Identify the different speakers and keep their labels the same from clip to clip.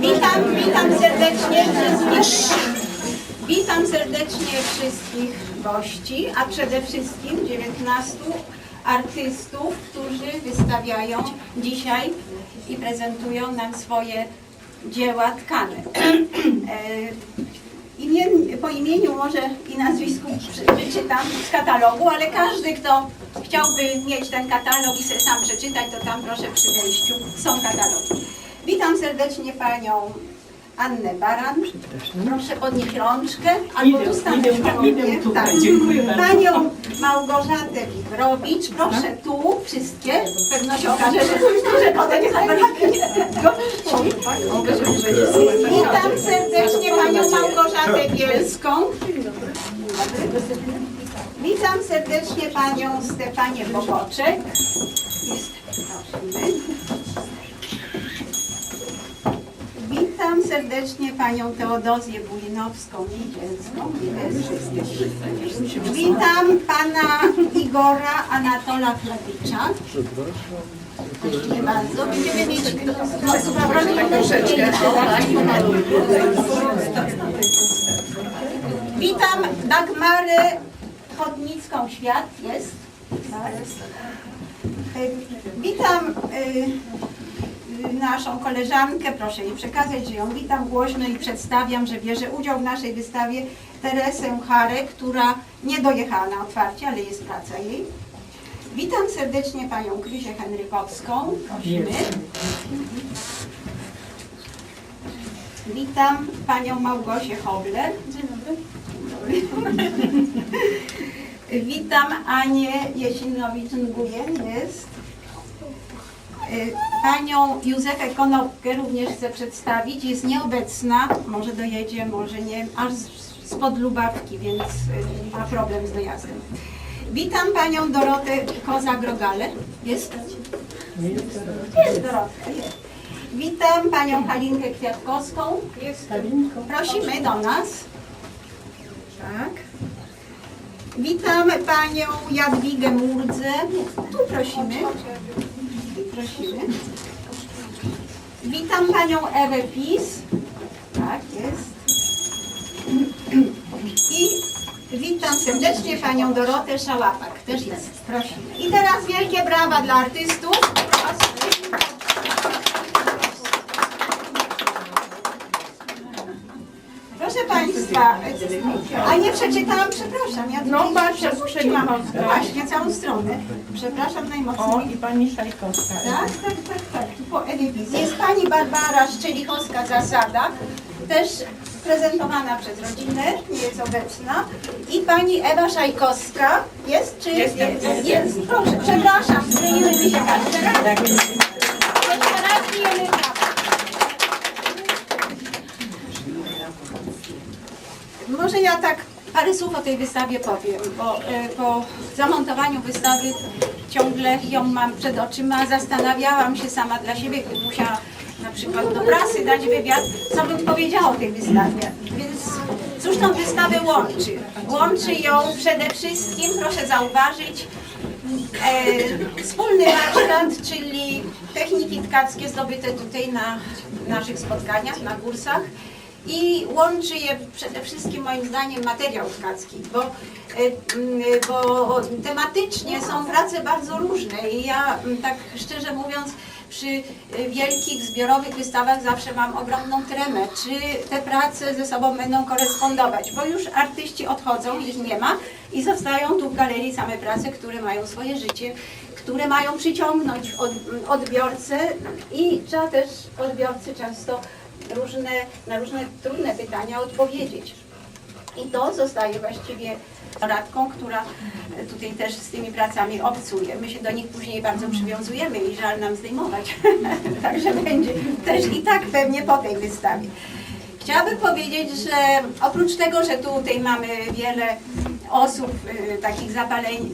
Speaker 1: Witam, witam serdecznie wszystkich. Witam serdecznie wszystkich gości, a przede wszystkim 19 artystów, którzy wystawiają dzisiaj i prezentują nam swoje dzieła tkane. Imię, po imieniu może i nazwisku wyczytam z katalogu, ale każdy, kto chciałby mieć ten katalog i sobie sam przeczytać, to tam proszę przy wejściu są katalogi. Witam serdecznie Panią Annę Baran. Proszę podnieść rączkę, albo
Speaker 2: Idę,
Speaker 1: tu stanąć
Speaker 2: idę,
Speaker 1: koło
Speaker 2: idę
Speaker 1: mnie.
Speaker 2: tutaj.
Speaker 1: Tak.
Speaker 2: Dziękuję bardzo.
Speaker 1: Panią Małgorzatę Wibrowicz, proszę tu, wszystkie. Pewno się okaże, że, że potem nie zabraknie. Witam serdecznie Panią Małgorzatę Bielską. Witam serdecznie Panią Stefanię Boboczek. Jest, prosimy. Witam serdecznie Panią Teodozję Bujnowską-Niedzielską. Jest. Witam Pana Igora Anatola Chlewicza. Witam Dagmarę Chodnicką-Świat. Jest? Y, Witam y, naszą koleżankę, proszę jej przekazać, że ją witam głośno i przedstawiam, że bierze udział w naszej wystawie Teresę Harę, która nie dojechała na otwarcie, ale jest praca jej. Witam serdecznie Panią Krysię Henrykowską. Prosimy. Witam Panią Małgosię Hobler. Dzień dobry. Witam Anię Jesinowicz-Nguyen, jest. Y, Panią Józefę Konopkę również chcę przedstawić. Jest nieobecna, może dojedzie, może nie, aż spod Lubawki, więc y, ma problem z dojazdem. Witam Panią Dorotę Koza-Grogale. Jest? Jest Dorotka, jest. Witam Panią Halinkę Kwiatkowską. Jest. Prosimy do nas. Tak. Witam Panią Jadwigę Murdzę. Tu prosimy. Prosimy. Witam Panią Ewę Pis. Tak, jest. I witam serdecznie Panią Dorotę Szałapak. Też jest. Prosimy. I teraz wielkie brawa dla artystów. Proszę A nie przeczytałam, przepraszam. Ja
Speaker 2: No,
Speaker 1: tutaj
Speaker 2: Basia
Speaker 1: przepuściłam
Speaker 2: Strzemichowska.
Speaker 1: właśnie całą stronę. Przepraszam
Speaker 2: O,
Speaker 1: najmocniej.
Speaker 2: i pani Szajkowska.
Speaker 1: Tak, tak, tak, tak. Tu po telewizji. Jest pani Barbara Szczelichowska-Zasada, też prezentowana przez rodzinę, nie jest obecna. I pani Ewa Szajkowska. Jest czy
Speaker 2: Jest,
Speaker 1: jest? Proszę, przepraszam, zmieniły mi się karty.
Speaker 2: Tak.
Speaker 1: Jeszcze raz bijemy brawa. Może ja tak parę słów o tej wystawie powiem, bo e, po zamontowaniu wystawy ciągle ją mam przed oczyma. Zastanawiałam się sama dla siebie, gdybym musiała na przykład do prasy dać wywiad, co bym powiedziała o tej wystawie. Więc cóż tą wystawę łączy? Łączy ją przede wszystkim, proszę zauważyć, e, wspólny warsztat, czyli techniki tkackie zdobyte tutaj na naszych spotkaniach, na kursach i łączy je przede wszystkim moim zdaniem materiał tkacki, bo, e, mm, bo tematycznie są prace bardzo różne i ja tak szczerze mówiąc przy e, wielkich zbiorowych wystawach zawsze mam ogromną tremę, czy te prace ze sobą będą korespondować, bo już artyści odchodzą, ich nie ma i zostają tu w galerii same prace, które mają swoje życie, które mają przyciągnąć od, odbiorcę i trzeba też odbiorcy często różne, na różne trudne pytania odpowiedzieć. I to zostaje właściwie radką, która tutaj też z tymi pracami obcuje. My się do nich później bardzo przywiązujemy i żal nam zdejmować. Także będzie też i tak pewnie po tej wystawie. Chciałabym powiedzieć, że oprócz tego, że tutaj mamy wiele osób y, takich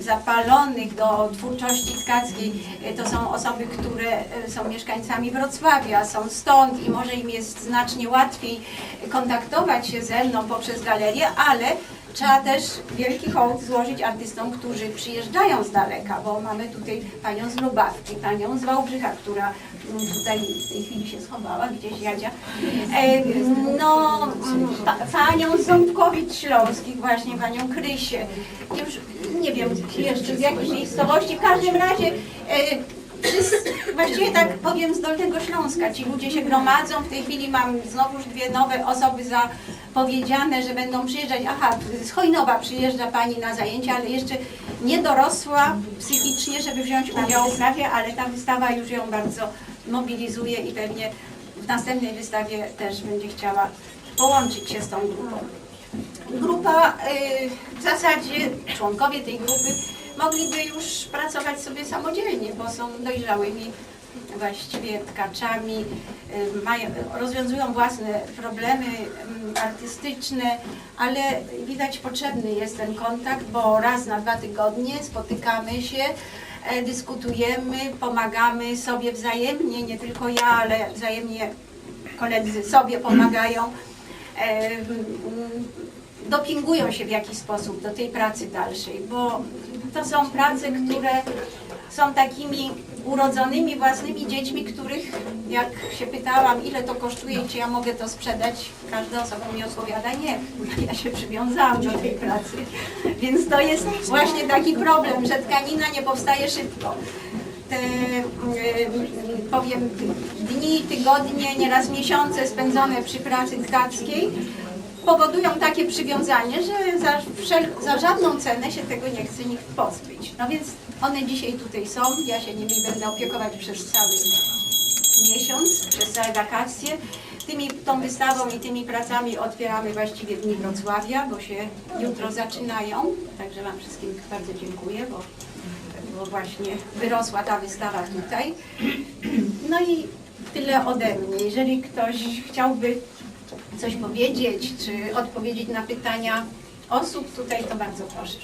Speaker 1: zapalonych do twórczości tkackiej, y, to są osoby, które y, są mieszkańcami Wrocławia, są stąd i może im jest znacznie łatwiej kontaktować się ze mną poprzez galerię, ale Trzeba też wielki hołd złożyć artystom, którzy przyjeżdżają z daleka, bo mamy tutaj panią z Lubawki, panią z Wałbrzycha, która tutaj w tej chwili się schowała, gdzieś Jadzia. E, no, pa, panią z Ząbkowic Śląskich, właśnie panią Krysię. Już nie wiem jeszcze z jakiej miejscowości, w każdym razie e, właściwie tak powiem z Dolnego Śląska, ci ludzie się gromadzą, w tej chwili mam znowuż dwie nowe osoby zapowiedziane, że będą przyjeżdżać, aha, z Chojnowa przyjeżdża Pani na zajęcia, ale jeszcze nie dorosła psychicznie, żeby wziąć udział w wystawie, ale ta wystawa już ją bardzo mobilizuje i pewnie w następnej wystawie też będzie chciała połączyć się z tą grupą. Grupa, y, w zasadzie członkowie tej grupy mogliby już pracować sobie samodzielnie, bo są dojrzałymi właściwie tkaczami, mają, rozwiązują własne problemy mm, artystyczne, ale widać potrzebny jest ten kontakt, bo raz na dwa tygodnie spotykamy się, e, dyskutujemy, pomagamy sobie wzajemnie, nie tylko ja, ale wzajemnie koledzy sobie pomagają. E, mm, dopingują się w jakiś sposób do tej pracy dalszej, bo to są prace, które są takimi urodzonymi własnymi dziećmi, których jak się pytałam, ile to kosztuje i czy ja mogę to sprzedać, każda osoba mi odpowiada nie. Ja się przywiązałam do tej pracy. Więc to jest właśnie taki problem, że tkanina nie powstaje szybko. Te, y, powiem, dni, tygodnie, nieraz miesiące spędzone przy pracy tkackiej powodują takie przywiązanie, że za, za żadną cenę się tego nie chce nikt pozbyć. No więc one dzisiaj tutaj są, ja się nimi będę opiekować przez cały miesiąc, przez całe wakacje. Tymi, tą wystawą i tymi pracami otwieramy właściwie Dni Wrocławia, bo się jutro zaczynają. Także Wam wszystkim bardzo dziękuję, bo, bo właśnie wyrosła ta wystawa tutaj. No i tyle ode mnie. Jeżeli ktoś chciałby coś powiedzieć, czy odpowiedzieć na pytania osób tutaj, to bardzo proszę.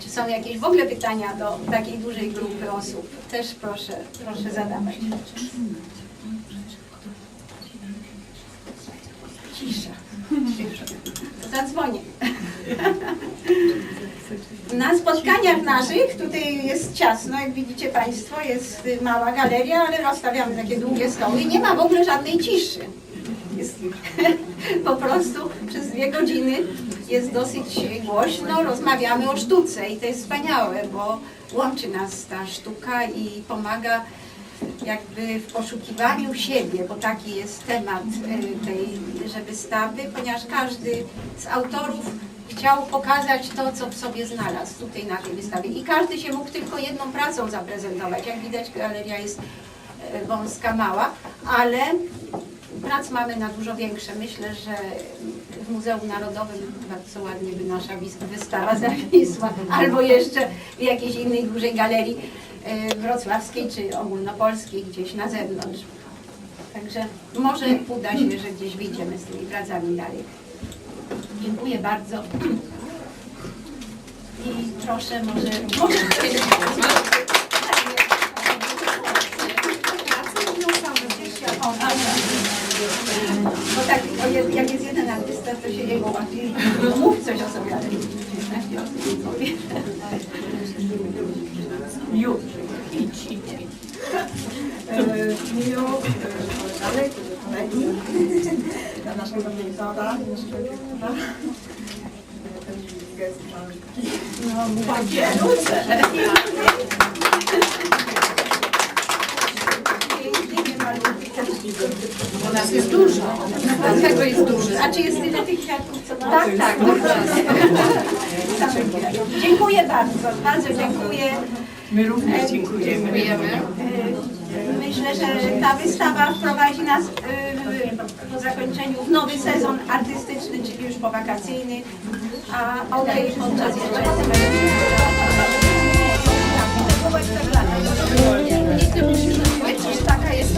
Speaker 1: Czy są jakieś w ogóle pytania do takiej dużej grupy osób? Też proszę, proszę zadawać. Cisza. To zadzwonię. Na spotkaniach naszych, tutaj jest ciasno, jak widzicie Państwo, jest mała galeria, ale rozstawiamy takie długie stoły i nie ma w ogóle żadnej ciszy. Jest po prostu przez dwie godziny jest dosyć głośno, rozmawiamy o sztuce i to jest wspaniałe, bo łączy nas ta sztuka i pomaga jakby w poszukiwaniu siebie, bo taki jest temat y, tej wystawy, ponieważ każdy z autorów chciał pokazać to, co w sobie znalazł tutaj na tej wystawie. I każdy się mógł tylko jedną pracą zaprezentować. Jak widać, galeria jest y, wąska, mała, ale prac mamy na dużo większe. Myślę, że w Muzeum Narodowym bardzo ładnie by nasza wystawa zawisła, albo jeszcze w jakiejś innej dużej galerii y, wrocławskiej czy ogólnopolskiej gdzieś na zewnątrz. Także może uda się, że gdzieś wyjdziemy z tymi pracami dalej. Dziękuję bardzo. I proszę może... może o, dobra. Bo tak, o jed- jak jest jeden artysta, to się jego łatwiej. Mów coś o sobie, ale najpierw o tym powie.
Speaker 2: Już, idź, idź. W imieniu koleżanek, kolegi, dla naszego dyrektora, naszego dyrektora. Ten gest
Speaker 1: No,
Speaker 2: Takie U nas jest dużo.
Speaker 1: Dlatego jest duży. A czy jest tyle tych kwiatów, co ma? Tak, tak. Dziękuję bardzo, bardzo dziękuję.
Speaker 2: My również dziękujemy.
Speaker 1: Myślę, że ta wystawa wprowadzi nas y, po zakończeniu w nowy sezon artystyczny, czyli już powakacyjny, a okej, podczas jeszcze Taka jest.